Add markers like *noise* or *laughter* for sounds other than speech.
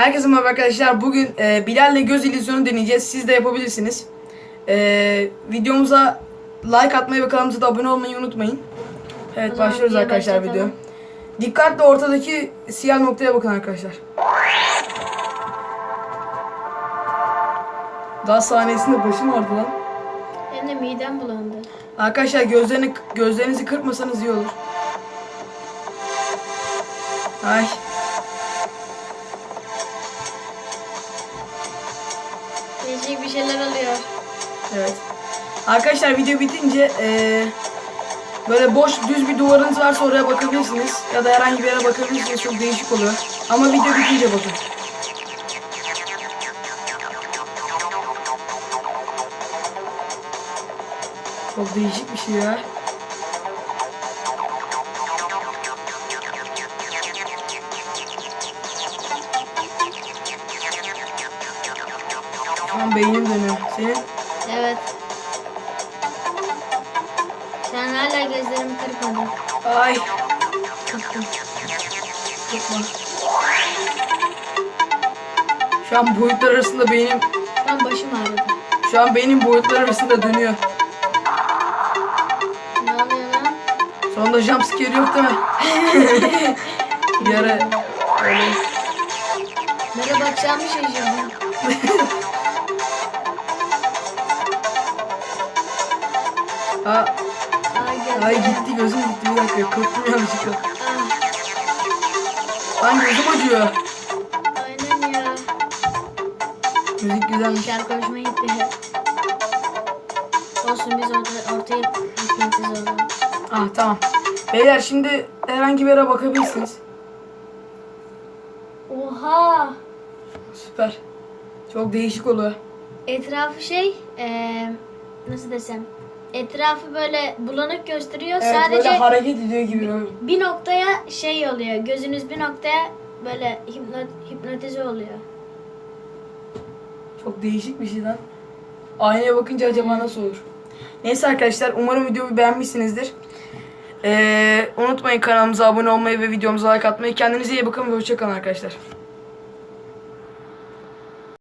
Herkese merhaba arkadaşlar. Bugün e, Bilal'le göz illüzyonu deneyeceğiz. Siz de yapabilirsiniz. E, videomuza like atmayı ve kanalımıza da abone olmayı unutmayın. Evet başlıyoruz arkadaşlar video. Dikkatle ortadaki siyah noktaya bakın arkadaşlar. Daha sahnesinde başım vardı lan. Hem de midem bulandı. Arkadaşlar gözlerini gözlerinizi kırpmasanız iyi olur. Ay. Değişik bir şeyler oluyor. Evet. Arkadaşlar video bitince eee, böyle boş düz bir duvarınız varsa oraya bakabilirsiniz. Ya da herhangi bir yere bakabilirsiniz. Çok değişik oluyor. Ama video bitince bakın. Çok değişik bir şey ya. Şu an beynim dönüyor. Senin? Evet. Sen hala gözlerimi kırpmadın. Ay. Kırptım. Yapma. Şu an boyutlar arasında beynim Şu an başım ağrıdı. şu an beynim boyutlar arasında dönüyor. Ne oluyor lan? Sonunda jumpscare yok değil mi? *laughs* bir ara öyle. Nereye bakacağımı şaşırdım. Ha, Ay gitti gözüm gitti bir dakika korktum yanlışlıkla. Lan gözüm acıyor. aynen ya. Müzik güzelmiş. Şarkı hoşuma gitti. Olsun biz orta, ortaya yıkıntız olalım. Ah tamam. Beyler şimdi herhangi bir yere bakabilirsiniz. Oha! Süper. Çok değişik oluyor. Etrafı şey, eee, nasıl desem, etrafı böyle bulanık gösteriyor. Evet Sadece böyle hareket ediyor gibi. bir noktaya şey oluyor. Gözünüz bir noktaya böyle hipno, hipnotize oluyor. Çok değişik bir şey lan. Aynaya bakınca acaba nasıl olur? Neyse arkadaşlar umarım videomu beğenmişsinizdir. Ee, unutmayın kanalımıza abone olmayı ve videomuza like atmayı. Kendinize iyi bakın ve hoşçakalın arkadaşlar.